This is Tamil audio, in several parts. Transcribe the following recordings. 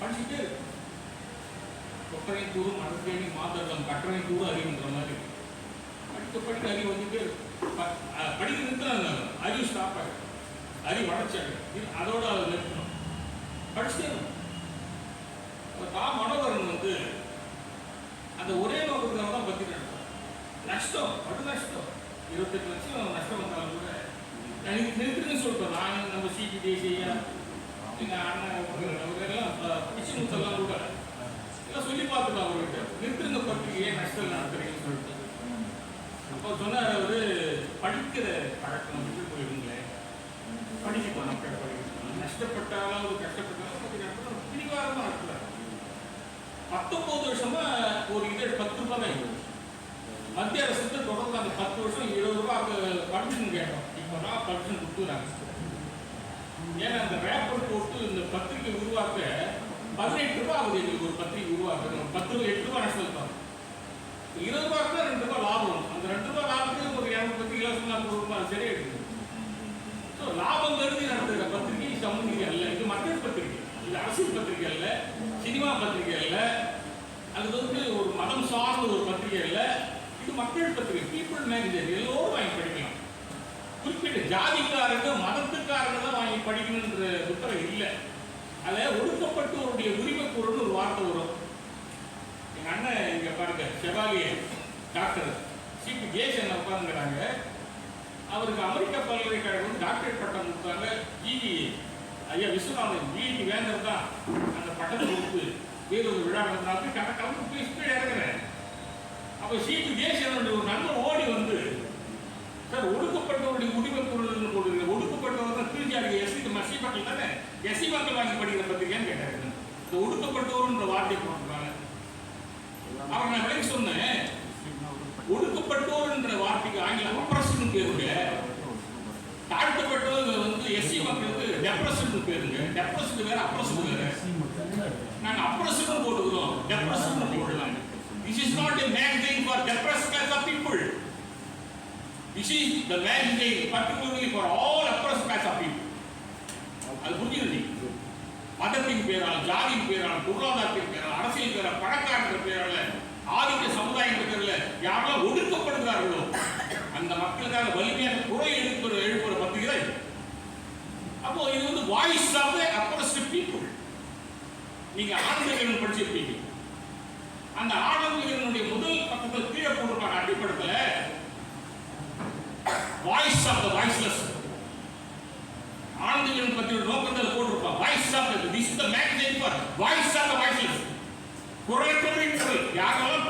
படிச்சுட்டே கொப்பரை கூறும் அடற்கேணி மாதர்தம் கட்டளை கூட அறிவுன்ற மாதிரி. படிக்க படிக்க அறிவு வந்துட்டே இருக்கு ப- அஹ் படிக்க நிறுத்தினா அறிவு ஸ்டாப் ஆகிடும் அறிவு வளர்ச்சாங்க அதோட அதை நிறுத்தணும். படிச்சுட்டே தா மனோகரன் வந்து அந்த ஒரே நோக்கத்துக்காக தான் நடத்தார் நஷ்டம் படு நஷ்டம். இருபத்தெட்டு லட்சம் நஷ்டம் வந்தாலும் கூட இது நிறுத்துன்னு சொல்லிட்டோம். நான் நம்ம சிபி தேசியா எங்கள் அண்ணன் அவரெல்லாம் பிச்சுமுத்தெல்லாம் கூட எல்லாம் சொல்லி பார்த்துட்டோம் அவர்கிட்ட நிறுத்துங்க பத்திரிகையே நஷ்டம் நடத்துறீங்கன்னு சொல்லிட்டு அப்போ சொன்னார் அவரு படிக்கிற பழக்கம் விட்டு போயிடுங்களேன் படிக்கணும் மக்கள் படிக்கணும். நஷ்டப்பட்டாலும் ஒரு கஷ்டப்பட்டாலும் பத்தி நடத்தணும் பிடிவாரமாக இருக்கிறார் பத்தொன்பது வருஷமா ஒரு இதழ் பத்து ரூபாய் தான் இருந்தது மத்திய அரசு தொடர்ந்து அந்த பத்து வருஷம் இருபது ரூபாய் பர்மிஷன் கேட்டோம். இப்போ தான் பர்மிஷன் கொடுத்துறாங்க. ஏன்னா அந்த ரேப்பர் போட்டு இந்த பத்திரிகை உருவாக்க பதினெட்டு ரூபாய் ஆகுது எங்களுக்கு ஒரு பத்திரிகை உருவாக்க பத்து ரூபாய் எட்டு ரூபா நஷ்டம் இருப்பாங்க இருபது ரூபாய்க்கு தான் ரெண்டு ரூபாய் லாபம். வரும். அந்த ரெண்டு ரூபாய் லாபத்துக்கு ஒரு இரநூறு பத்திரிகை சரியா இருக்குது ஸோ லாபம் கருதி நடத்துகிற பத்திரிகை சமூக அல்ல. இது மக்கள் பத்திரிகை. இது அரசியல் பத்திரிகை அல்ல. சினிமா பத்திரிகை அல்ல. அது வந்து ஒரு மதம் சார்ந்த ஒரு பத்திரிகை அல்ல. இது மக்கள் பத்திரிகை. பீப்புள் மேகசின் எல்லோரும் வாங்கி படிக்கலாம். குறிப்பிட்ட ஜாதிக்காரங்க மதத்துக்காரங்க தான் வாங்கி படிக்கணுன்ற உத்தரவு இல்லை. அதில் ஒடுக்கப்பட்டவருடைய உரிமை பொருள்னு ஒரு வார்த்தை வரும். எங்க அண்ணன் இங்க பாருங்க செவாலிய டாக்டர் ஜெயசன் அவருக்கு அமெரிக்க பல்கலைக்கழகம் டாக்டரேட் பட்டம் கொடுத்தாங்க. ஜிவி ஐயா விஸ்வநாதன் ஜிடி வேந்தர் தான் அந்த பட்டத்தை கொடுத்து வேறு ஒரு விழா நடந்தாலும் கணக்கெல்லாம் போய் ஸ்பீட் இறங்குறேன் அப்போ சீட்டு ஜெயசனுடைய ஒரு நண்பர் ஓடி வந்து சார் ஒடுக்கப்பட்டவருடைய உரிமை பொருள்னு போடுங்க ஒடுக்கப்பட்டவர் தான் திருச்சியாருக்கு எஸ்சி மசி மக்கள் தானே? எஸ்சி மக்கள் வாங்கி படிக்கிற பத்திரிக்கைன்னு கேட்டாங்க இந்த ஒடுக்கப்பட்டவருன்ற வார்த்தை போட்டுருக்காங்க. அவர் நான் விலைக்கு சொன்னேன் ஒடுக்கப்பட்டோர் என்ற வார்த்தைக்கு ஆங்கிலம் அப்ரஷன் பேருங்க தாழ்த்தப்பட்டோர் வந்து எஸ்சி மக்களுக்கு டெப்ரஷன் பேருங்க. டெப்ரஷன் வேற அப்ரஷன் வேற நாங்க அப்ரஷன் போட்டுக்கிறோம். டெப்ரஷன் போடலாம். This is not a magazine for depressed class of people. This is the magazine particularly for all oppressed class of people. அது புரிஞ்சுது மதத்தின் பேரால் ஜாதியின் பேரால் பொருளாதாரத்தின் பேரால் அரசியல் பேரால் பணக்காரர்கள் பேரால் ஆதிக்க சமுதாயத்தின் பேரில் யாரெல்லாம் ஒடுக்கப்படுகிறார்களோ அந்த மக்களுக்காக வலிமையான குறை எழுப்புற எழுப்புற பத்திரிகை தான் இது அப்போ இது வந்து voice of the oppressed people நீங்க ஆனந்தகிரன் படிச்சிருப்பீங்க. அந்த ஆனந்தகிரனுடைய முதல் பக்கத்தில் கீழே போட்டிருப்பாங்க அடிப்படத்துல voice of the voiceless Anandakiran பத்தி ஒரு நோக்கத்தில் போட்டிருப்பாங்க voice of the this the magazine for voice of the voiceless குரல் குரல். யாரெல்லாம்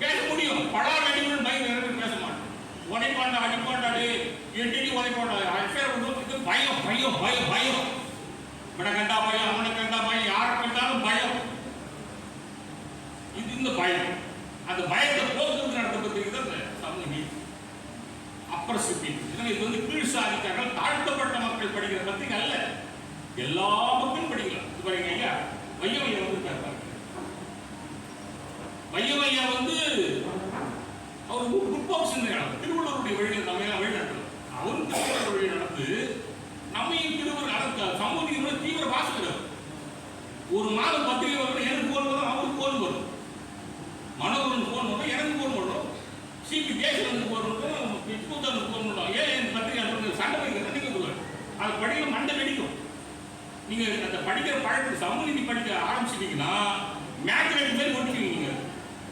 பேச முடியும். படா நடிகர்கள் பயம் நேரத்தில் பேச மாட்டோம் உடைப்பாண்டா அடிப்பாண்டாடு எட்டி உடைப்பாண்டா அஃபேர் ஒன்று பயம் பயம் பயம் பயம். இவனை கண்டா பயம் அவனை கண்டா பயம். யாரை கண்டாலும் பயம் இது பயம். அந்த பயத்தை போக்குவரத்து நடத்தப்பட்டிருக்கிறது அந்த சமூக நீதி. அப்ரசிப்பி எனவே இது வந்து கீழ் சாதிக்காரர்கள் தாழ்த்தப்பட்ட மக்கள் படிக்கிற பத்திரிகை அல்ல. எல்லா மக்களும் படிக்கலாம். இது பாருங்க ஐயா வையமையா வந்து பாருங்க. வையமையா வந்து அவர் குட் பாக்ஸ் திருவள்ளுவருடைய வழியில் நம்ம எல்லாம் வழி நடத்தலாம் அவரும் திருவள்ளுவர் வழி நடந்து நம்மையும் திருவள்ளுவர் நடத்த சமூக தீவிர பாசுகிறார் ஒரு மாதம் பத்திரிகை வரணும் எனக்கு போன் வரும் அவருக்கு போன் வரும் ஃபோன் போன் வரும் எனக்கு போன் வரும் சிபி தேசனுக்கு போன் வரும் விஷ்ணுதனுக்கு போன் வரும் ஏன் என் பத்திரிகை அனுப்புறது? சண்டை வைக்கிற நீங்க சொல்லுவாங்க அது படிக்கிற மண்டை வெடிக்கும். நீங்க அந்த படிக்கிற பழக்கத்தை சமூக நீதி படிக்க ஆரம்பிச்சிட்டீங்கன்னா ரெண்டு பேர் ஒட்டிக்குவீங்க நீங்கள்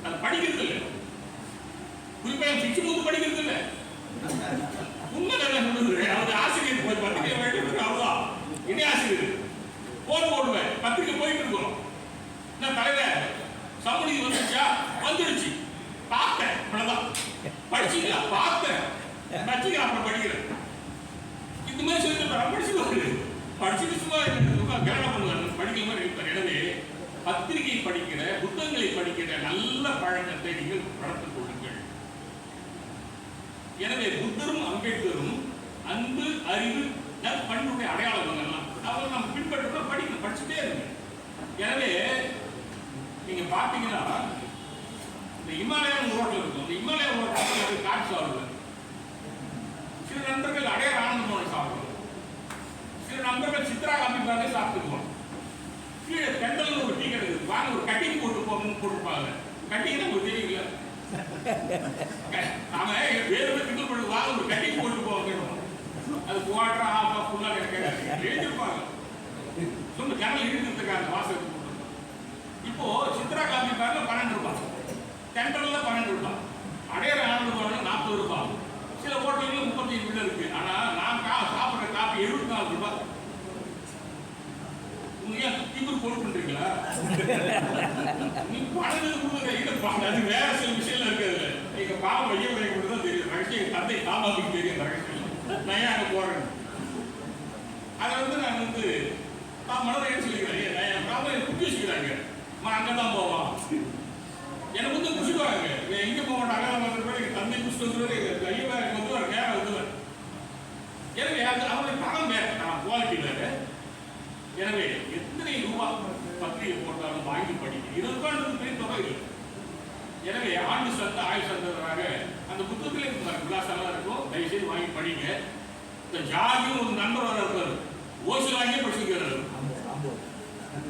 அது படிக்கிறது இல்லை. குறிப்பாக பிச்சு படிக்கிறது இல்லை. உண்மை நல்லா சொல்லுது. அவங்க ஆசிரியர் போய் பத்திரிகை வாங்கிட்டு அவ்வளோதான் இணை ஆசிரியர்? போன் போடுவேன். பத்திரிக்கை போயிட்டு இருக்கோம். என்ன தலைவர்? சமூக வந்துச்சா வந்துடுச்சு பார்த்தேன் அவ்வளவுதான். படிச்சீங்களா பார்த்தேன் படிச்சீங்களா அப்புறம் படிக்கிறேன் இந்த மாதிரி சொல்லி படிச்சுக்குவாரு படிச்சுட்டு சும்மா சும்மா கேரளா பண்ணுவாரு படிக்கிற மாதிரி இருப்பார். எனவே பத்திரிகை படிக்கிற புத்தகங்களை படிக்கிற நல்ல பழக்கத்தை நீங்கள் வளர்த்துக் கொள்ளுங்கள். எனவே புத்தரும் அம்பேத்கரும் அன்பு அறிவு நற்பண்புடைய அடையாளங்கள் எல்லாம் அவரை நம்ம பின்பற்றுறோம் படிக்கணும் படிச்சுட்டே இருக்கணும். எனவே நீங்க பாத்தீங்கன்னா இந்த இமாலயம் ரோட்ல இருக்கும். இந்த இமாலயம் ரோட்ல காட்சி சாப்பிடுவேன் சில நண்பர்கள் அடையாள ஆனந்தமோட சாப்பிடுவோம் சில நண்பர்கள் சித்ரா காமி காமிப்பாங்க சாப்பிட்டுக்குவோம் கீழே தெண்டல் ஒரு டீ கிடைக்குது வாங்க ஒரு கட்டிங் போட்டு போகணும்னு போட்டுருப்பாங்க. கட்டிங் உங்களுக்கு தெரியல? நாம வேறு கிண்டல் பண்ணி வாங்க ஒரு கட்டிங் போட்டு போகணும் அது குவாட்டர் ஆஃப் ஃபுல்லாக கிடைக்காது எழுதிருப்பாங்க சும்மா ஜன்னல் இழுக்கிறதுக்காக வாசகத்துக்கு இப்போ சித்ரா காமி பாருங்க பன்னெண்டு ரூபாய் டெண்டர்ல பன்னெண்டு ரூபாய் ஆண்டு ஆனந்தம் நாற்பது ரூபாய் சில ஹோட்டல்கள் முப்பத்தஞ்சு ரூபாய் இருக்கு. ஆனா நான் கா சாப்பிட்ற காப்பி எழுபத்தி நாலு ரூபாய். நீங்க ஏன் பண்றீங்களா? நீ பணம் அது வேற சில விஷயம்ல இருக்குது எங்க பாவம் வைய வைக்க தான் தெரியும். ரகசியம் தந்தை தாமாவுக்கு தெரியும் ரகசியம் நான் ஏன் அங்க போறேன் அதை வந்து நான் வந்து நான் மனதை சொல்லிக்கிறேன். என் குட்டி வச்சுக்கிறாங்க. நான் அங்கே தான் போவான் எனக்கு வந்து குடிச்சுக்குவாங்க இவன் எங்க போக மாட்டாங்க அங்கே வந்து எங்க தந்தை குடிச்சிட்டு வந்துருவாரு ஐயோ எனக்கு வந்து ஒரு நேரம் வந்துடுவேன் எனவே அது அவருடைய பணம் வேற நான் குவாலிட்டி வேற. எனவே எத்தனை ரூபா பத்திரிகை போட்டாலும் வாங்கி படிக்க இருபது ரூபாய் பெரிய தொகை இல்லை. எனவே ஆண்டு சந்த ஆயுள் சந்தவராக அந்த புத்தகத்தில் இருக்கிற விலாசம்லாம் இருக்கும். தயவுசெய்து வாங்கி படிங்க. இந்த ஜாதியும் ஒரு நண்பர் வர இருப்பாரு ஓசி வாங்கி படிச்சுக்கிறார்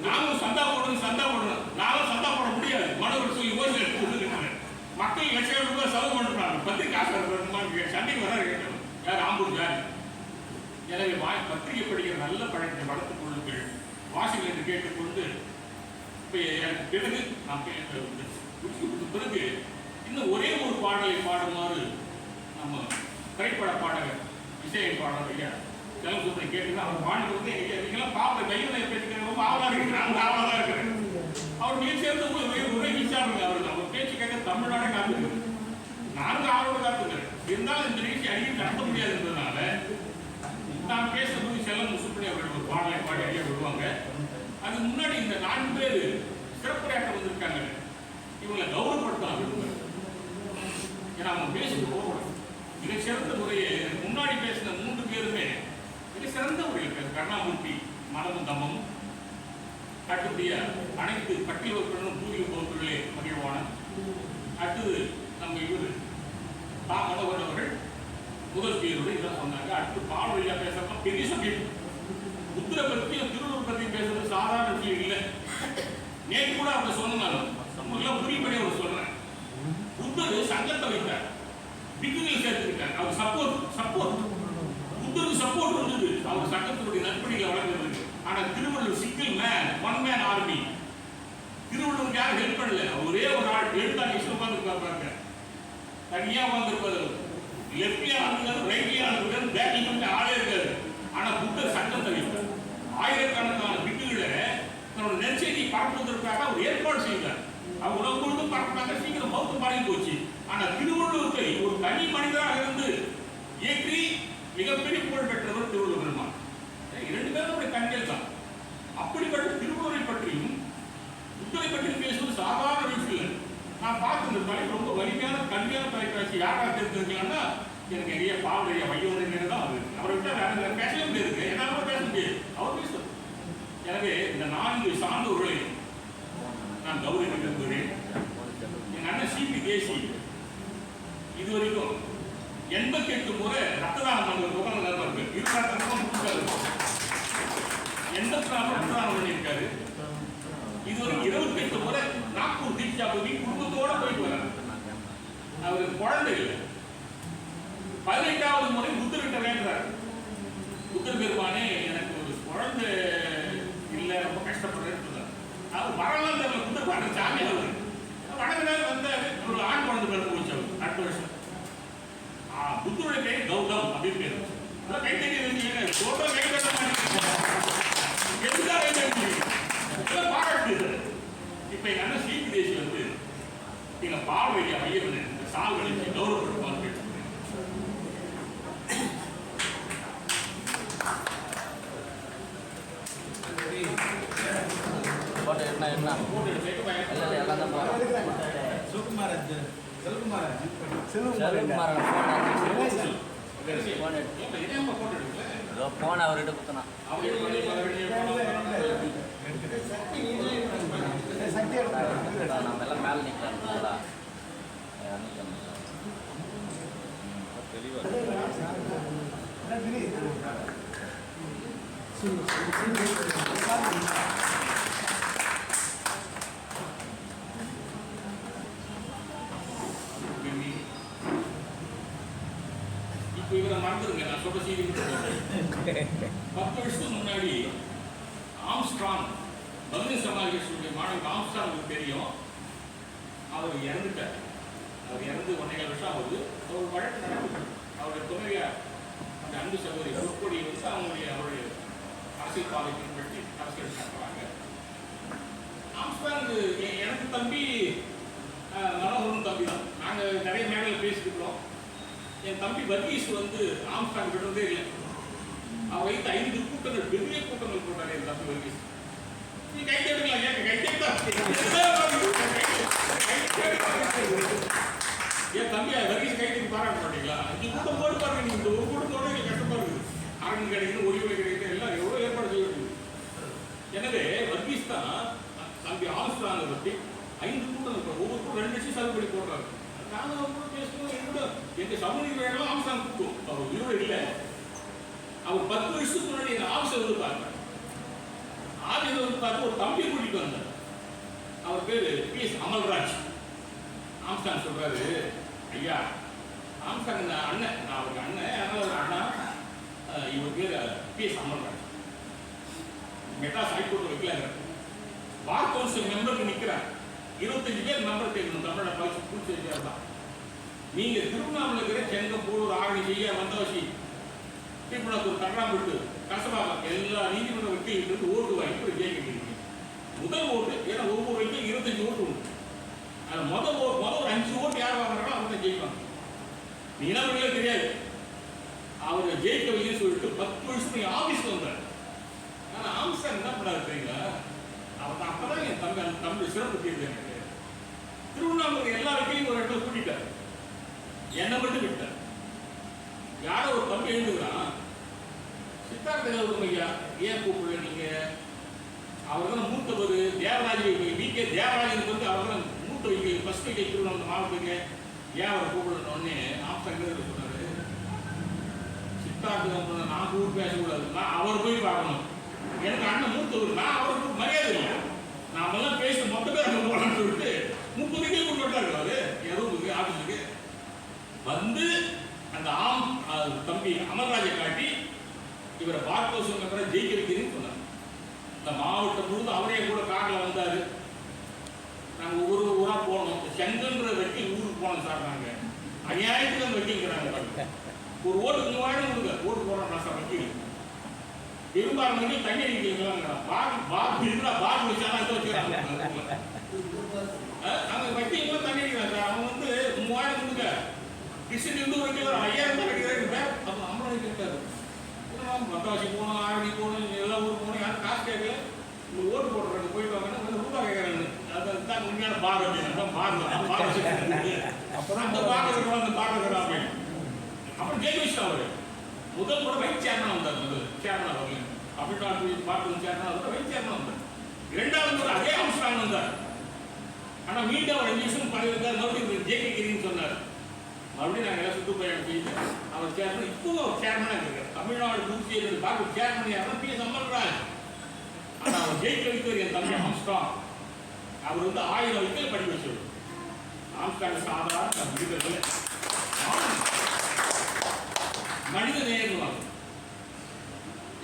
நாமும் சந்தா போடணும் சந்தா போடணும் நானும் சந்தா போட முடியாது. மனோவர் சொல்லி ஓசி எடுத்து மக்கள் லட்சம் ரூபாய் செலவு பண்ணுறாங்க பத்திரிகை காசு சண்டைக்கு வர கேட்கணும். யார் ஆம்பூர் யார் எனவே வாய் பத்திரிகை படிக்கிற நல்ல பழக்கத்தை வளர்த்துக் கொள்ளுங்கள். வாசிகள் என்று கேட்டுக்கொண்டு இப்போ எனக்கு பிறகு நான் கே- முடிச்சு கொடுத்த பிறகு இன்னும் ஒரே ஒரு பாடலை பாடுமாறு நம்ம திரைப்பட பாடகர் இசையை பாடகர் ஐயா செலவு கேட்டுங்க அவர் பாடுறது வந்து எங்க நீங்களாம் பாவல கையில் பேசிக்கிறேன் ரொம்ப ஆவலாக இருக்கிறேன் அவங்க ஆவலாக தான் இருக்கிறேன் அவர் மிக சேர்ந்து ஒரு ஒரே ஒரே வீச்சாருங்க அவர் அவர் பேச்சு கேட்க தமிழ்நாடே காத்துக்கிறது நான்கு ஆவலோட காத்துக்கிறேன் இருந்தாலும் இந்த நிகழ்ச்சி அடிக்கடி நடத்த முடியாது இருந்ததுனால நான் பேசும்போது செல்லம் முசுப்படி அவர்கள் ஒரு பாடலை பாடி ஐயா விடுவாங்க அதுக்கு முன்னாடி இந்த நான்கு பேர் சிறப்புரையாற்ற வந்திருக்காங்க இவங்களை கௌரவப்படுத்தலாம் விரும்புகிறேன் ஏன்னா அவங்க பேசிட்டு போகக்கூடாது மிக சிறந்த முறையை முன்னாடி பேசின மூன்று பேருமே சிறந்த முறையில் கருணாமூர்த்தி மனமும் தம்மமும். கட்டுடைய அனைத்து பட்டியல் வகுப்பினரும் பூர்வீக பொறுப்புகளே மகிழ்வான. அடுத்தது நம்ம இவர் தா மனோகர் அவர்கள் முதல் பேரோடு இதான் சொன்னாங்க. அடுத்து பாடலையா பேசுறப்ப பெரிய சப்ஜெக்ட். புத்திர பற்றியும் திருவள்ளுவர் பற்றி பேசுறது சாதாரண விஷயம் இல்லை. நேற்று கூட அவர் சொன்னாலும் நம்மளாம் புரியும்படி அவர் சொல்றேன் புத்தர் சங்கத்தை வைத்தார். பிக்குகளை சேர்த்துக்கிட்டார். அவர் சப்போர்ட் சப்போர்ட் புத்தருக்கு சப்போர்ட் இருந்தது அவர் சட்டத்தினுடைய நற்பணிகளை வழங்குறதுக்கு ஆனா Thiruvalluvar single man one man army திருவள்ளுவருக்கு யாரும் ஹெல்ப் பண்ணல. ஒரே ஒரு ஆள் எழுத்தாங்க இஷ்டம் உட்காந்து பாருங்க. தனியா உட்காந்துருப்பாரு லெஃப்ட்லியா இருக்காரு ரைட்லியா இருக்காரு பேட்டிங் பண்ண ஆளே இருக்காரு. ஆனா புத்தர் சட்டம் தவிர்த்தார் ஆயிரக்கணக்கான பிட்டுகளை தன்னோட நெற்செய்தியை பரப்புவதற்காக அவர் ஏற்பாடு செய்தார். அவர் உலகம் முழுதும் பரப்புனாங்க. சீக்கிரம் பௌத்தம் பரவி போச்சு. ஆனா திருவள்ளுவத்தை ஒரு தனி மனிதராக இருந்து ஏற்றி மிகப்பெரிய புகழ் பெற்றவர் திருவள்ளுவர் பெருமான் இரண்டு பேரும் கண்கள் தான். அப்படிப்பட்ட திருவள்ளுவரை பற்றியும் புத்தரை பற்றியும் பேசுவது சாதாரண விஷயம். நான் பார்த்து இந்த தலைப்பு ரொம்ப வலிமையான கல்வியான தலைப்பாச்சு யாராக தெரிஞ்சிருக்கலாம்னா எனக்கு நிறைய பாவடைய வையோடைய தான் அது. அவரை விட்டு வேற வேற பேசவே முடியாது. என்னால பேச முடியாது. அவர் பேசுவார். எனவே இந்த நான்கு சான்றோர்களையும் நான் கௌரவம் விரும்புகிறேன் எங்க அண்ணன் சிபி தேசி இது வரைக்கும் எண்பத்தி எட்டு முறை ரத்த தானம் பண்ண முகம் இருக்கு இருபத்தி முடிச்சாரு எண்பத்தி நாலு ரத்த தானம் பண்ணியிருக்காரு இது ஒரு இருபத்தி எட்டு முறை நாக்பூர் தீட்சா போய் குடும்பத்தோட போயிட்டு வர்றாரு அவருக்கு குழந்தை இல்லை. பதினெட்டாவது முறை புத்தர்கிட்ட வேண்டுறாரு புத்தர் பெருமானே எனக்கு ஒரு குழந்தை இல்லை ரொம்ப கஷ்டப்படுறேன்னு அவர் வரலாம் தெரியல. புத்தர் பாட்டு சாமி அவர் வடகிழக்கு வந்தார். ஒரு ஆண் குழந்தை பிறந்து போச்சு அவர். அடுத்த வருஷம். புத்தருடைய பேர் கௌதம் அப்படின்னு பேர் கை தட்டி இருந்தீங்க தட்ட மாட்டேங்கிறீங்க எதுக்காக பாராட்டு இது. இப்ப எங்க அண்ணன் ஸ்ரீ தேசி வந்து எங்க பார்வையை ஐயவன் இந்த சால் வலிச்சு கௌரவப்படுத்துவான்னு கேட்டுக்கிறேன் போட்டோ என்ன என்ன? சிவகுமாரன் செல்குமாரன் செல்வகுமாரன் ஃபோன் எடுத்து ஏதோ ஃபோன் அவர்கிட்ட குத்தினான் நம்ம எல்லாம் அவர் இறந்துட்டார். அவர் இறந்து ஒன்றரை வருஷம் ஆகுது அவர் வழக்கு நடந்தது அவருடைய துணைவியார் அந்த அன்பு சகோதரி பொற்கொடி வந்து அவங்களுடைய அவருடைய அரசியல் பாதை பின்பற்றி அரசியல் நடத்துறாங்க. ஆம்ஸ்டாங் எனக்கு தம்பி அஹ், மனோகரன் தம்பி தான். நாங்கள் நிறைய மேடையில் பேசிக்கிறோம் என் தம்பி வர்கீஸ் வந்து ஆம்ஸ்டாங் விடுறதே இல்லை. அவர் வைத்து ஐந்து கூட்டங்கள் பெரிய கூட்டங்கள் போட்டார் என் தம்பி வர்கீஸ். நீ கை கேட்டுக்கலாம் கேட்க கை தட்டா என் தம்பி வர்கீஸ் கை தட்டி பாராட்ட மாட்டீங்களா அஞ்சு கூட்டம் போட்டு பாருங்க நீங்க இந்த ஒரு கூட்டத்தோட எனக்கு கஷ்டமா இருக்குது. அரங்கு கிடைக்கணும் ஒளிவொலி கிடைக்கணும் எல்லாம் எவ்வளோ ஏற்பாடு செய்ய எனவே வர்கீஸ் தான் தம்பி ஆம்ஸ்ட்ராங்கை பற்றி ஐந்து கூட்டம் இருக்கிறோம் ஒவ்வொரு கூட்டம் ரெண்டு லட்சம் செலவு பண்ணி போடுறாரு. நானும் அவங்க கூட பேசணும் எங்க கூட எங்க சமூக வேணும் ஆம்ஸ்ட்ராங் கூட்டம் அவர் உயிரோடு இல்லை. அவர் பத்து வருஷத்துக்கு முன்னாடி எங்க ஆஃபீஸை வந்து பார்த்தேன் ஆஃபீஸை வந்து பார்த்து ஒரு தம்பி கூட்டிட்டு வந்தார். அவர் பேரு பி எஸ் அமல்ராஜ். ஆம்ஸ்டாங் சொல்றாரு ஐயா ஆம்ஸ்டாங் அண்ணன் நான் அவருக்கு அண்ணன் அதனால் ஒரு அண்ணா அஹ், இவர் பேர் P S Amalraj Madras high court வைக்கலாங்க bar council மெம்பருக்கு நிற்கிறார் இருபத்தஞ்சு பேர் மெம்பர் கேட்கணும் தமிழை பரிசு பிடிச்சி தான். நீங்க திருவண்ணாமலை இருக்கிற செங்கப்பூர் ஆரணி செய்ய வந்தவசி திருப்பணத்தூர் கர்ணாம்பட்டு கசபாகம் எல்லா நீதிமன்ற வக்கீல்கள் ஓட்டு வாங்கி ஒரு முதல் ஓட்டு ஏன்னா ஒவ்வொரு வக்கீல் இருபத்தஞ்சு ஓட்டு உண்டு. அது முதல் ஓ முதல் ஒரு அஞ்சு ஓட்டு யார் வாங்குறாங்க? நீ என்ன பண்ணல தெரியாது அவர் ஜெயிக்க வைக்கணும்னு சொல்லிட்டு பத்து வருஷத்துக்கு நீ ஆபீஸ்க்கு வந்தார். ஆனா ஆம்ஸ்டாங் என்ன பண்ணாரு தெரியுங்களா? அவர் அப்பதான் என் தம்பி அந்த தம்பி சிறப்பு தெரியுது எனக்கு. திருவண்ணாமலை எல்லா வக்கீலையும் ஒரு இடத்துல கூட்டிட்டார். என்னை மட்டும் விட்டார் யாரோ ஒரு தம்பி எழுதுகிறான் சித்தார்த்த கௌதம் ஐயா ஏன் கூப்பிடல நீங்க? அவர் தான் மூத்தவர். தேவராஜ் வி கே தேவராஜனுக்கு வந்து அவர் தான் மூத்த வைக்க ஃபர்ஸ்ட் வைக்க திருவண்ணாமலை மாவட்டத்துக்கு. ஏன் அவரை கூப்பிடணும் உடனே ஆப்ஷன் சொன்னாரு. சித்தார்த்த நான் கூட பேசக்கூடாது நான் அவர் போய் பார்க்கணும். எனக்கு அண்ணன் மூத்தவர் நான் அவருக்கு மரியாதை இல்லை. நாம எல்லாம் பேசி மொத்த பேர் அங்கே போகலான்னு சொல்லிட்டு முப்பது கிலோ கொண்டு வந்தாரு அவரு. ஏதோ ஆஃபீஸுக்கு வந்து அந்த ஆம் தம்பி அமர்ராஜை காட்டி இவரை பார்க்க சொன்ன பிறகு ஜெயிக்கிறீங்கன்னு சொன்னார். இந்த மாவட்டம் முழுவதும் அவரே கூட காட்டில் வந்தாரு. நாங்கள் ஊரா போனோம். செங்கன்ற வக்கீல் ஊருக்கு போனோம் சார் நாங்க. அநியாயத்துக்கு அந்த வக்கீல்ங்கிறாங்க பாருங்க. ஒரு ஓட்டு மூவாயிரம் கொடுங்க. ஓட்டு போடுறோம் சார் வக்கீல் பெரும்பாலும் வந்து தண்ணி அடிக்கிறீங்களா பால் பால் இருந்தா பால் வச்சாலும் வச்சுக்கிறாங்க அங்க வக்கீல் தண்ணி அடிக்கிறாங்க சார். அவங்க வந்து மூவாயிரம் கொடுங்க. கிருஷ்ணன் இருந்து ஒரு கிலோ ஐயாயிரம் தான் கிடைக்கிறாரு அப்போ நம்மளும் கேட்டாரு. மத்தாசி போகணும் ஆரணி போகணும் எல்லா ஊருக்கு போகணும். யாரும் காசு கேட்கல. இந்த ஓட்டு போடுறாங்க போயிட்டு வாங்க வந்து ரூபா கேட்கறாங்க அது தான் உண்மையான பார் அப்படின்னு அதான் பார் தான் பார் அப்புறம் அந்த பார் இருக்கிறோம் அந்த பார் இருக்கிறோம் அப்படின்னு அப்புறம் ஜெய் விஷயம் அவரு முதல் முறை வைஸ் சேர்மன் வந்தார் முதல். சேர்மன் அவர்கள். தமிழ்நாட்டு பார்த்து சேர்மன் வந்தார். வைஸ் சேர்மன் வந்தார். இரண்டாவது முறை அதே அம்ஸ்டாங் வந்தார். ஆனா மீண்டும் அவர் அஞ்சு வருஷம் பழகிருக்கார் மறுபடியும் ஜே கே கிரின்னு சொன்னார். மறுபடியும் நாங்கள் எல்லாம் சுற்றுப்பயணம் செய்து அவர் சேர்மன் இப்போ சேர்மனாக இருக்கார். தமிழ்நாடு புதுச்சேரி பார்க்க சேர்மன் யாருன்னா பி எஸ் ஆனால் அவர் ஜெயிக்க வைத்தவர் என் தம்பி ஆம்ஸ்டாங் அவர் வந்து ஆயிரம் வரைக்கும் படிக்க வச்சவர். ஆம்ஸ்டாங் சாதாரண மனிதர்கள். மனித நேயர்கள்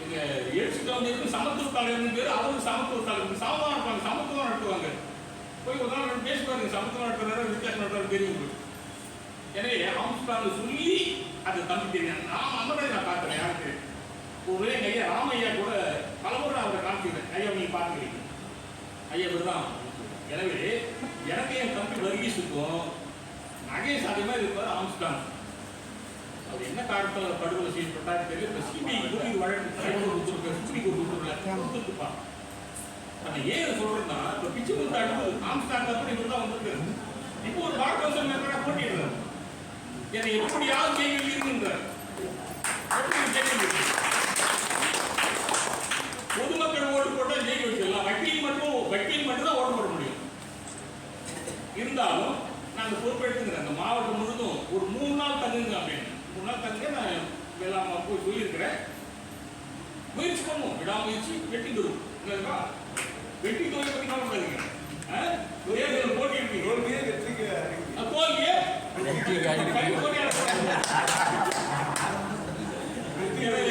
எங்க எழுச்சி கவுண்டருக்கு சமத்துவ தலைவர்னு பேர் அவரும் சமத்துவ தலைவர் சமமா இருப்பாங்க சமத்துவம் நடத்துவாங்க. போய் ஒரு நாள் ரெண்டு சமத்துவம் நடத்துறாரு வித்தியாசம் நடத்துறாரு தெரியும் எனவே ஆம்ஸ்டாங் சொல்லி அது தம்பி தெரியும் நான் அமரை நான் பார்க்குறேன் யாருக்கு? ஒரு கையை ஐயா ராமையா கூட பலமுறை நான் அவரை காமிச்சிக்கிறேன் ஐயா நீங்க பார்த்துக்கிறீங்க ஐயா இவர் எனவே எனக்கு என் தம்பி வர்கீஸுக்கும் நகேஷ் அதே மாதிரி இருப்பார் ஆம்ஸ்டாங் அவர் என்ன காரணத்தால் படுகொலை செய்யப்பட்டார் தெரியல இப்போ சிபிஐ கூட வழக்கு தலைவர் கொடுத்துருக்க சிபிஐ கொடுத்துருக்கல கொடுத்துருப்பான் அது ஏன் சொல்றேன்னா இப்போ பிச்சு கொடுத்தாட்டு ஆம்ஸ்டாங் அப்படி இவர் தான் வந்திருக்காரு இப்போ ஒரு பார் கவுன்சில் மெம்பரா போட்டிடுறாரு என்னை எப்படியாவது ஜெயிலில் இருக்குன்றார் எப்படி ஜெயிலில் இருக்கு பொதுமக்கள் ஓட்டு ஜெயிக்க வச்சிடலாம் வக்கீல் மட்டும் வக்கீல் மட்டும் தான் ஓட்டு போட முடியும். இருந்தாலும் நான் அந்த பொறுப்பெடுத்துக்கிறேன் அந்த மாவட்டம் முழுதும் ஒரு மூணு நாள் தங்குங்க அப்படின்னு. மூணு நாள் தங்குங்க நான் எல்லாம் போய் சொல்லியிருக்கிறேன். முயற்சி பண்ணுவோம். விடாமுயற்சி வெற்றி தரும் இல்லைங்களா வெற்றி தோல்வி பற்றி கவலைப்படாதீங்க. ஆ? தேர்தலில் போட்டி தோல்வியே வெற்றிக்கு தோல்வியே? வெற்றி. கை போட்டியாளர் எனவே,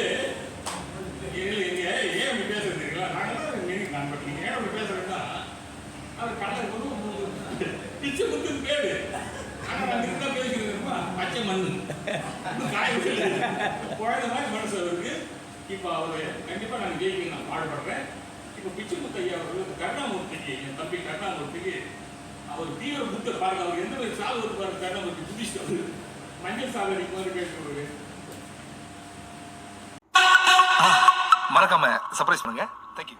இல்லை, இங்க ஏன் இப்படி பேசுறது தெரியுங்களா? நாங்கெல்லாம் இன்னைக்கு பிச்சை முத்து பேரு ஆனா நான் இதுக்கு தான் பேசிக்கிறேன்ப்பா பச்சை மண் இன்னும் காய விடல. குழந்தை மாதிரி மனசு அவருக்கு இப்போ அவர் கண்டிப்பாக நான் ஜெயிக்க நான் பாடுபடுறேன். இப்போ பிச்சு முத்து ஐயா அவர்கள் கருணாமூர்த்திக்கு என் தம்பி கருணாமூர்த்திக்கு அவர் தீவிர புத்த பாருங்க. அவர் எந்த ஒரு சாவு இருப்பாரு கருணாமூர்த்தி புதிஷ்டம் அவரு. மஞ்சள் சாதனை மாதிரி கேட்டு மறக்காம சர்ப்ரைஸ் பண்ணுங்க. தேங்க்யூ